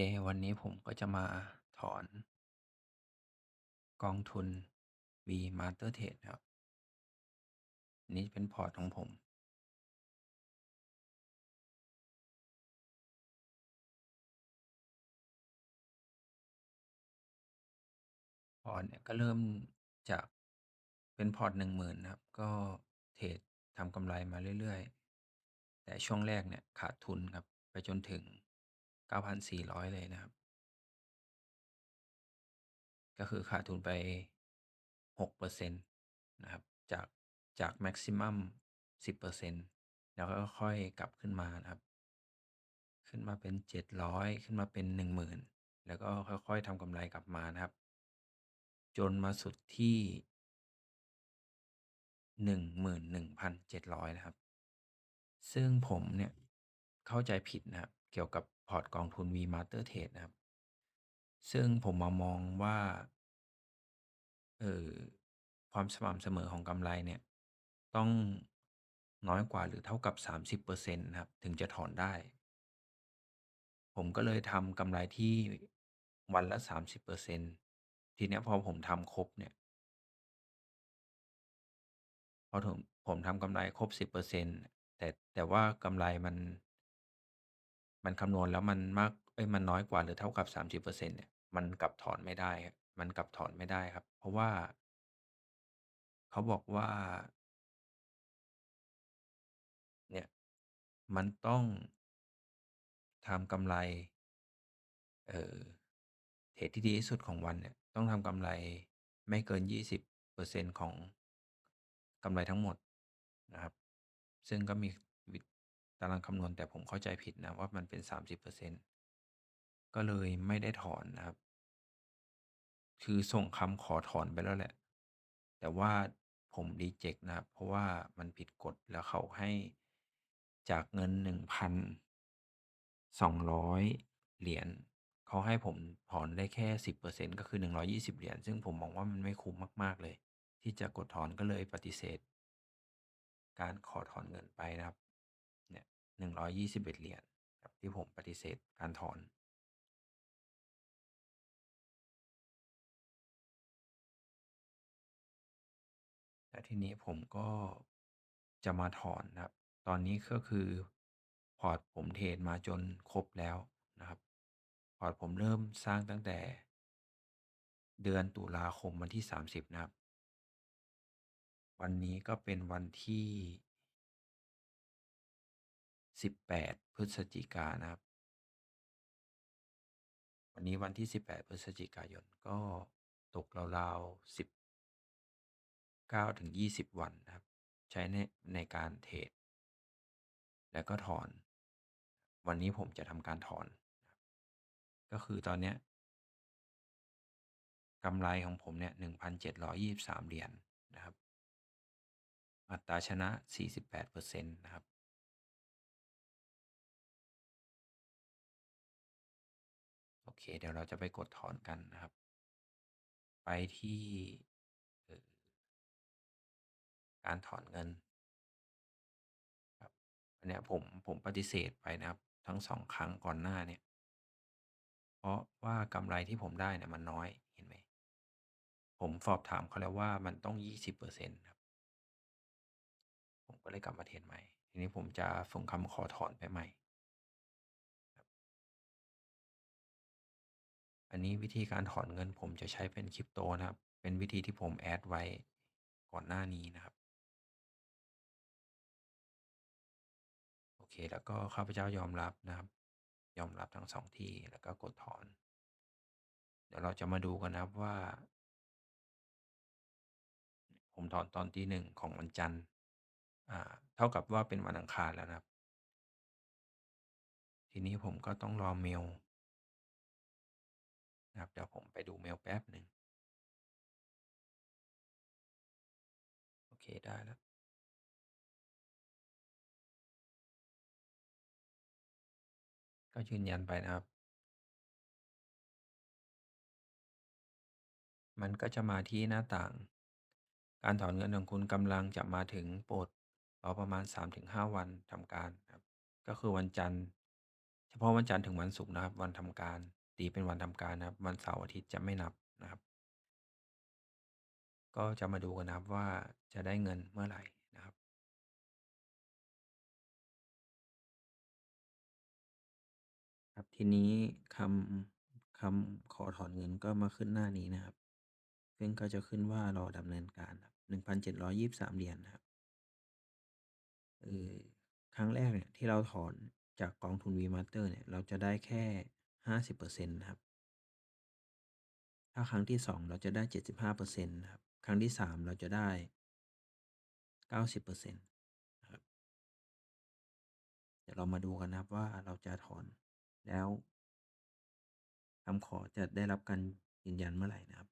ควันนี้ผมก็จะมาถอน กองทุน V Master Trade ครับ นี่เป็นพอร์ตของผม พอร์ตเนี่ยก็เริ่มจากเป็นพอร์ต10,000นครับ ก็เทรดทำกำไรมาเรื่อย ๆ แต่ช่วงแรกเนี่ยขาดทุนครับ ไปจนถึง 9,400 เลยนะครับ ก็คือขาดทุนไป 6%นะครับ จากจากแม็กซิมัม10%แล้วก็ค่อยกลับขึ้นมานะครับ ขึ้นมาเป็น 700 ขึ้นมาเป็น 10,000 แล้วก็ค่อยๆทำกำไรกลับมานะครับ จนมาสุดที่ 11,700 นะครับ ซึ่งผมเนี่ยเข้าใจผิดนะครับ เกี่ยวกับ พอร์ตกองทุน V Master Trade นะครับ ซึ่งผมมามองว่าเออความสม่ำเสมอของกำไรเนี่ย ต้องน้อยกว่าหรือเท่ากับ 30%นะครับ ถึงจะถอนได้ ผมก็เลยทำกำไรที่วันละ 30%ทีเนี้ยพอผมทำครบเนี่ย พอถมผมทำกำไรครบ 10%แต่แต่ว่ากำไรมัน มันคำนวณแล้วมันมาก เอ๊ย มันน้อยกว่าหรือเท่ากับ 30%เนี่ย มันกลับถอนไม่ได้ครับ มันกลับถอนไม่ได้ครับ เพราะว่า เขาบอกว่า เนี่ย มันต้อง ทำกำไร เอ่อ เทรดที่ดีที่สุดของวันเนี่ย ต้องทำกำไรไม่เกิน 20%ของ กำไรทั้งหมดนะครับ ซึ่งก็มีวิ ตารางคำนวณแต่ผมเข้าใจผิดนะว่ามันเป็น 30%ก็เลยไม่ได้ถอนนะครับ คือส่งคำขอถอนไปแล้วแหละ แต่ว่าผมริเจกต์นะครับ เพราะว่ามันผิดกฎแล้วเขาให้จากเงิน 1,200 เหรียญเขาให้ผมถอนได้แค่ 10%ก็คือ 120 เหรียญซึ่งผมมองว่ามันไม่คุ้มมาก ๆ เลย ที่จะกดถอนก็เลยปฏิเสธ การขอถอนเงินไปนะครับ 121 เหรียญครับที่ผมปฏิเสธการถอนแล้วทีนี้ผมก็จะมาถอนนะครับ ตอนนี้ก็คือพอร์ตผมเทรดมาจนครบแล้วนะครับ พอร์ตผมเริ่มสร้างตั้งแต่ เดือนตุลาคมวันที่ 30 นะครับ วันนี้ก็เป็นวันที่ 18 พฤศจิกายนะครับ วันนี้วันที่ 18 พฤศจิกายนก็ตกราวๆ10 9-20 วันนะครับ ใช้ในในการเทรดแล้วก็ถอน วันนี้ผมจะทำการถอน ก็คือตอนเนี้ยกำไรของผมเนี่ย 1,723 เหรียญนะครับ อัตราชนะ 48%นะครับ เคเดี๋ยวเราจะไปกดถอนกันนะครับ ไปที่การถอนเงินครับอันเนี้ยผมผมปฏิเสธไปนะครับ ทั้ง2ครั้งก่อนหน้าเนี่ย เพราะว่ากำไรที่ผมได้เนี่ยมันน้อยเห็นไหมผมสอบถามเขาแล้วว่ามันต้อง20%ครับ ผมก็เลยกลับมาเทรดใหม่ ทีนี้ผมจะส่งคำขอถอนไปใหม่ อันนี้วิธีการถอนเงินผมจะใช้เป็น Crypto นะครับ เป็นวิธีที่ผม add ไว้ก่อนหน้านี้นะครับ โอเค แล้วก็ข้าพเจ้ายอมรับนะครับ ยอมรับทั้ง2ที่แล้วก็กดถอน เดี๋ยวเราจะมาดูกันนะครับว่า ผมถอนตอนตี1ของวันจันทร์อ่า เท่ากับว่าเป็นวันอังคารแล้วนะครับ ทีนี้ผมก็ต้องรอเมล นะครับเดี๋ยวผมไปดูเมลแป๊บหนึ่งโอเคได้แล้วก็ยืนยันไปนะครับ มันก็จะมาที่หน้าต่าง การถอนเงินของคุณกำลังจะมาถึงโปรดรอประมาณ 3-5 วันทำการครับ ก็คือวันจันทร์ เฉพาะวันจันทร์ถึงวันศุกร์นะครับ วันทำการ ตีเป็นวันทำการนะครับ วันเสาร์อาทิตย์จะไม่นับนะครับ ก็จะมาดูกันนะครับว่าจะได้เงินเมื่อไหร่นะครับ ครับทีนี้คำคำขอถอนเงินก็มาขึ้นหน้านี้นะครับ ซึ่งก็จะขึ้นว่ารอดำเนินการครับ1,723เหรียญนะครับเออครั้งแรกเนี่ยที่เราถอนจากกองทุน V-Master เนี่ย เราจะได้แค่ 50%นะครับ ถ้าครั้งที่ 2 เราจะได้ 75%นะครับ ครั้งที่ 3 เราจะได้ 90%นะครับ เดี๋ยวเรามาดูกันนะครับว่าเราจะถอนแล้วคำขอจะได้รับการยืนยันเมื่อไหร่นะครับ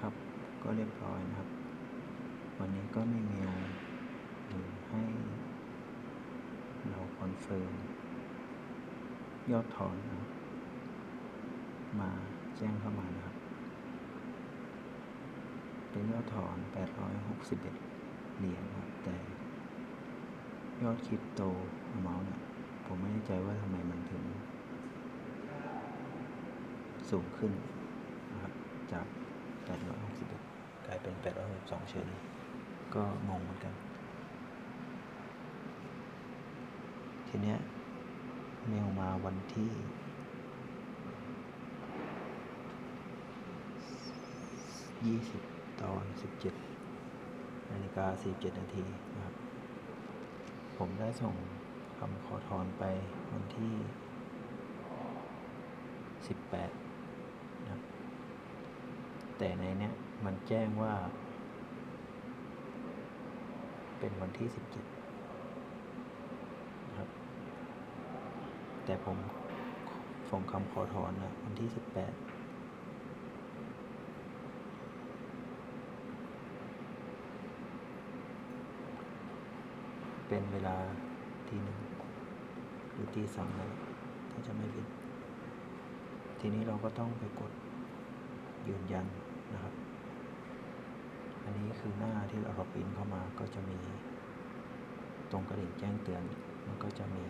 ครับก็เรียบร้อยนะครับ วันนี้ก็มีเมลเอ่อให้ เราคอนเฟิร์มยอดถอนนะครับ มาแจ้งเข้ามานะครับ เป็นยอดถอน 861 เหรียญครับ แต่ ยอด Crypto Amount เนี่ย ผมไม่แน่ใจว่าทำไมมันถึง สูงขึ้นนะครับ จาก 861 กลายเป็น 862 เฉยเลยก็งงเหมือนกัน ทีเนี้ยเมลมาวันที่20ตอน17นาฬิกา47นาทีนะครับ ผมได้ส่งคำขอถอนไปวันที่18นะครับแต่ในเนี้ยมันแจ้งว่า เป็นวันที่17 นะครับ แต่ผมส่งคำขอถอนนะวันที่ 18 เป็นเวลาตี1หรือตี2นั่นแหละถ้าจะไม่ผิด ทีนี้เราก็ต้องไปกดยืนยันนะครับ อันนี้คือหน้าที่เราพรินต์เข้ามาก็จะมี ตรงกระดิ่งแจ้งเตือน มันก็จะมี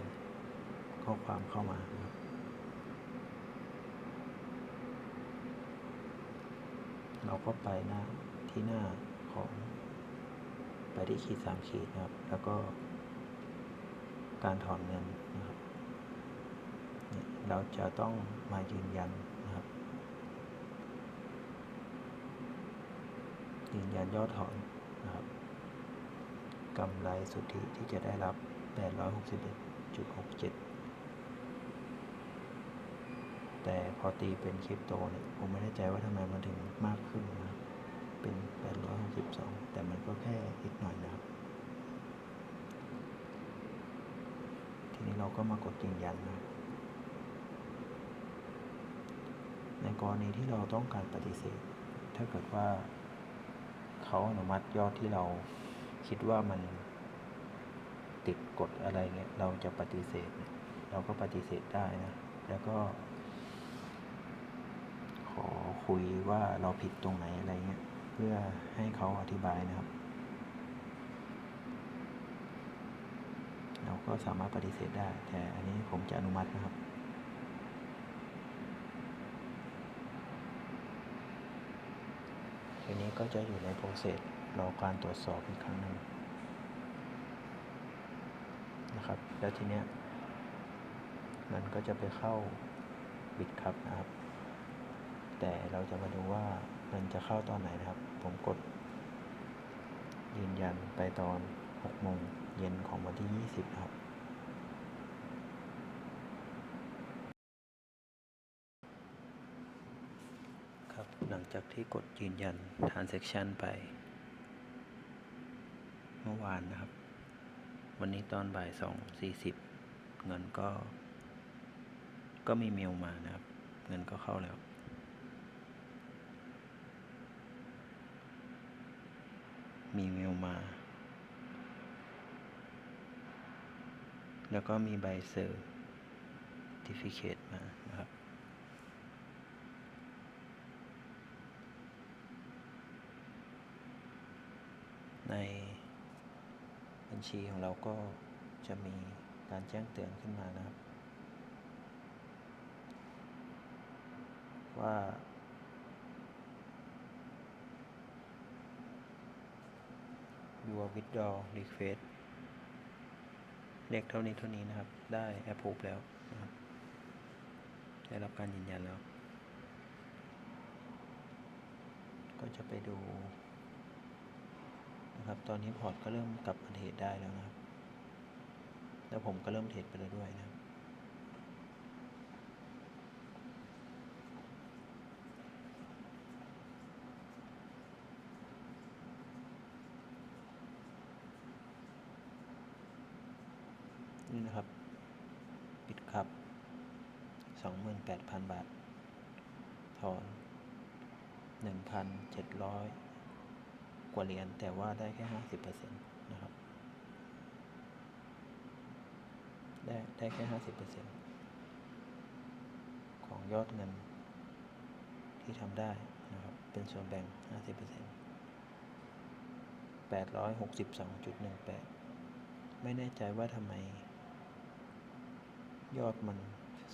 ข้อความเข้ามาครับเราก็ไปหน้าที่หน้าของไปที่ขีด3ขีดนะครับ แล้วก็การถอนเงินนะครับเนี่ยเราจะต้องมายืนยันนะครับ ยืนยันยอดถอนนะครับกำไรสุทธิที่จะได้รับ 861.67 แต่พอตีเป็น Crypto เนี่ย ผมไม่แน่ใจว่าทำไมมันถึงมากขึ้นนะครับเป็น 862 แต่มันก็แค่นิดหน่อยนะครับ ทีนี้เราก็มากดยืนยันนะ ในกรณีที่เราต้องการปฏิเสธ ถ้าเกิดว่าเขาอนุมัติยอดที่เราคิดว่ามันติดกฎอะไรเงี้ย เราจะปฏิเสธ เราก็ปฏิเสธได้นะ แล้วก็ อคุยว่าเราผิดตรงไหนอะไรเงี้ยเพื่อให้เขาอธิบายนะครับ เราก็สามารถปฏิเสธได้ แต่อันนี้ผมจะอนุมัตินะครับทีนี้ก็จะอยู่ใน process รอการตรวจสอบอีกครั้งหนึ่งนะครับ แล้วทีเนี้ยมันก็จะไปเข้า Bitkub นะครับ แต่เราจะมาดูว่ามันจะเข้าตอนไหนนะครับ ผมกด ยืนยันไปตอน6โมงเย็นของวันที่ 20 ครับ ครับ หลังจากที่กดยืนยัน transaction ไป เมื่อวานนะครับ วันนี้ตอนบ่าย 2:40 เงินก็ ก็มีเมลมานะครับ เงินก็เข้าแล้ว มีเมลมา แล้วก็มีใบเซอร์ติฟิเคตมานะครับ ในบัญชีของเราก็จะมีการแจ้งเตือนขึ้นมานะครับ ว่า your withdraw request เลขเท่านี้เท่านี้นะครับ ได้ approve แล้วนะครับได้รับการยืนยันแล้ว ก็จะไปดูนะครับ ตอนนี้พอร์ตก็เริ่มกลับมาเทรดได้แล้วนะครับ แล้วผมก็เริ่มเทรดไปแล้วด้วยนะครับ นี่นะครับ ปิดครับ 8,000 บาท ถอน 1,700 กว่าเหรียญแต่ว่าได้แค่ 50%นะครับ ได้ได้แค่ 50%ของยอดเงินที่ทำได้นะครับ เป็นส่วนแบ่ง 50% 862.18 ไม่แน่ใจว่าทำไม ยอดมัน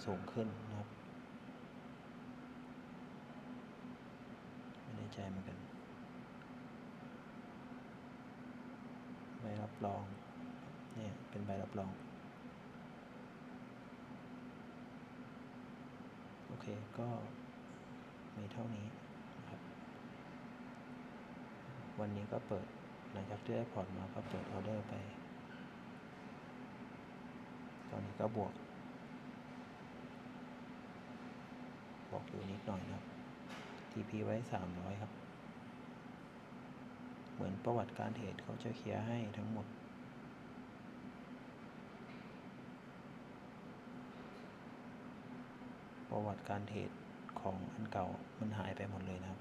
สูงขึ้นนะครับ ไม่แน่ ใจเหมือนกัน ใบรับรอง เนี่ย เป็นใบรับรอง โอเค ก็มีเท่านี้นะครับ วันนี้ก็เปิด หลังจากที่ได้พอร์ตมาก็เปิดออเดอร์ไป ตอนนี้ก็บวก บวกอยู่นิดหน่อยนะครับ TP ไว้ 300 ครับ เหมือนประวัติการเทรดเขาจะเคลียร์ให้ทั้งหมด ประวัติการเทรดของอันเก่ามันหายไปหมดเลยนะครับ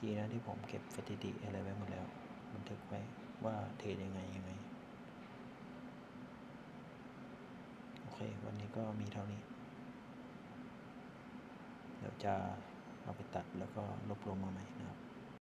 ดีนะที่ผมเก็บสถิติอะไรไว้หมดแล้ว บันทึกไว้ว่าเทรดยังไงยังไง โอเค วันนี้ก็มีเท่านี้ เดี๋ยวจะเอาไปตัดแล้วก็รวบรวมมาใหม่นะครับ